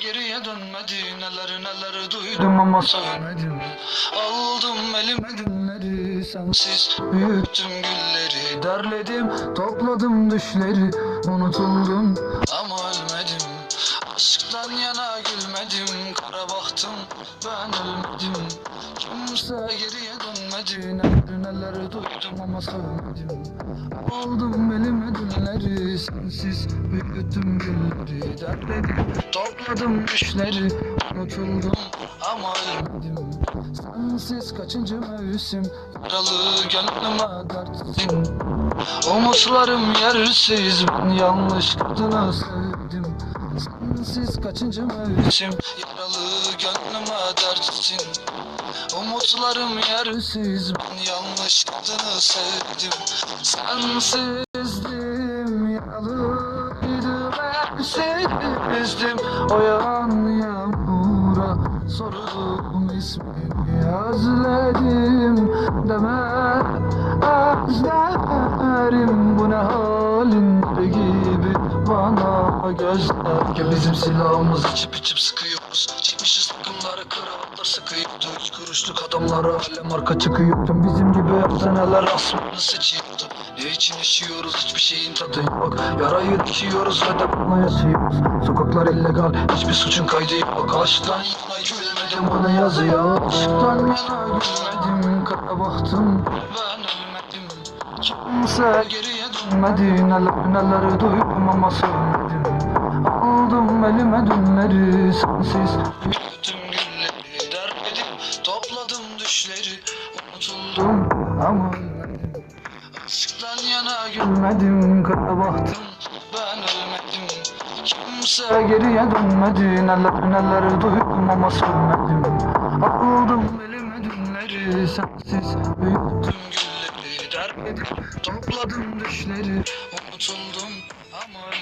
Geriye dönmedi. Neler neler duydum ama söylemedim Aldım elime günleri sensiz büyüttüm gülleri. Derledim topladım düşleri. Unutuldum ama ölmedim. Aşktan yana gülmedim. Kara baktım ben ölmedim. Kimse geriye dönmedi. Neler neler duydum ama söylemedim Aldım elime günleri sensiz büyüttüm gülleri Derledim topladım düşleri unutuldum. Ama ölmedim Sensiz kaçıncı mevsim? Yaralı gönlüme dertsin. Umutlarım yersiz ben yanlış kadını sevdim. Sensiz kaçıncı mevsim? Yaralı gönlüme dertsin. Umutlarım yersiz ben yanlış kadını sevdim Sensizdim yaralıydım hepsizdim O yağan yağmura sordum ismini Özledim deme. Özlerim bana gözler Ki bizim silahımız içip içip sıkıyoruz Çekmişiz takımları kravatlar sıkıyordu. Üç kuruşluk adamlara alem arka çıkıyor Tüm bizim gibi seneler asmını seçiyordu. Ne için yaşıyoruz hiçbir şeyin tadı yok. Yarayı dikiyoruz ve de bunu yaşıyoruz Sokaklar illegal hiçbir suçun kaydı yok. Aşktan yana gülmedim bana yazıyor. Aşktan yana gülmedim kara baktım. Ben ölmedim. Kimse geriye dönmedi. Neler neler duydum ama Aldım elime dünleri sensiz. Büyüttüm gülleri derledim Topladım düşleri Unutuldum. Ama ölmedim Aşktan yana gülmedim kara baktım Ben ölmedim. Kimse geriye dönmedi Neler neler duydum ama söylemedim Aldım elime dünleri sensiz Büyüttüm gülleri. Derledim Topladım düşleri Unutuldum ama ölmedim